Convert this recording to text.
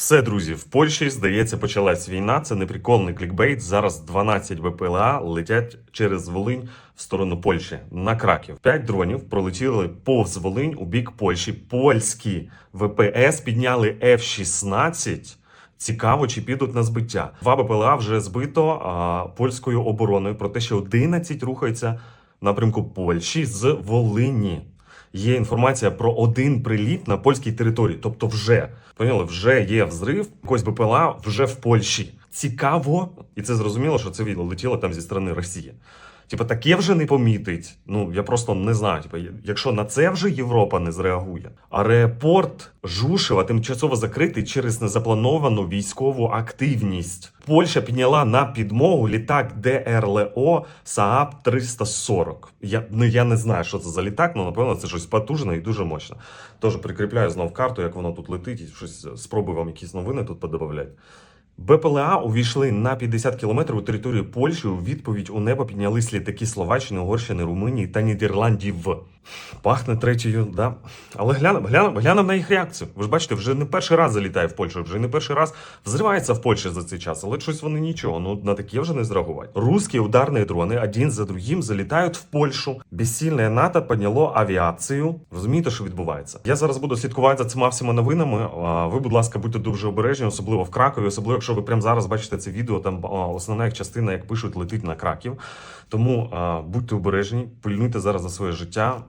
Все, друзі, в Польщі, здається, почалась війна. Це не прикольний клікбейт. Зараз 12 БПЛА летять через Волинь в сторону Польщі на Краків. П'ять дронів пролетіли повз Волинь у бік Польщі. Польські ВПС підняли F-16. Цікаво, чи підуть на збиття. Два БПЛА вже збито а, польською обороною, проте ще 11 рухаються в напрямку Польщі з Волині. Є інформація про один приліт на польській території, тобто вже поняли, вже є взрив, якось БПЛА вже в Польщі. Цікаво, і це зрозуміло, що це відео летіло там зі сторони Росії. Типа, таке вже не помітить. Ну я просто не знаю. Типа, якщо на це вже Європа не зреагує. Аеропорт Жушева тимчасово закритий через незаплановану військову активність. Польща підняла на підмогу літак ДРЛО СААП 340. Я ну я не знаю, що це за літак, але напевно це щось потужне і дуже мощне. Тож прикріпляю знов карту, як воно тут летить, і щось спробую вам якісь новини тут подобавляти. БПЛА увійшли на 50 кілометрів у територію Польщі. У відповідь у небо піднялись літаки Словаччини, Угорщини, Румунії та Нідерландів. Пахне третьою, да. Але глянемо глянемо глянемо на їх реакцію. Ви ж бачите, вже не перший раз залітає в Польщу, вже не перший раз взривається в Польщі за цей час, але щось вони нічого. Ну на таке вже не зреагувати. Русські ударні дрони один за другим залітають в Польщу. Безсильне НАТО підняло авіацію. Розумієте, що відбувається? Я зараз буду слідкувати за цими всіма новинами. Ви, будь ласка, будьте дуже обережні, особливо в Кракові, особливо ви прямо зараз бачите це відео. Там основна їх частина, як пишуть, летить на Краків. Тому будьте обережні, пильнуйте зараз за своє життя.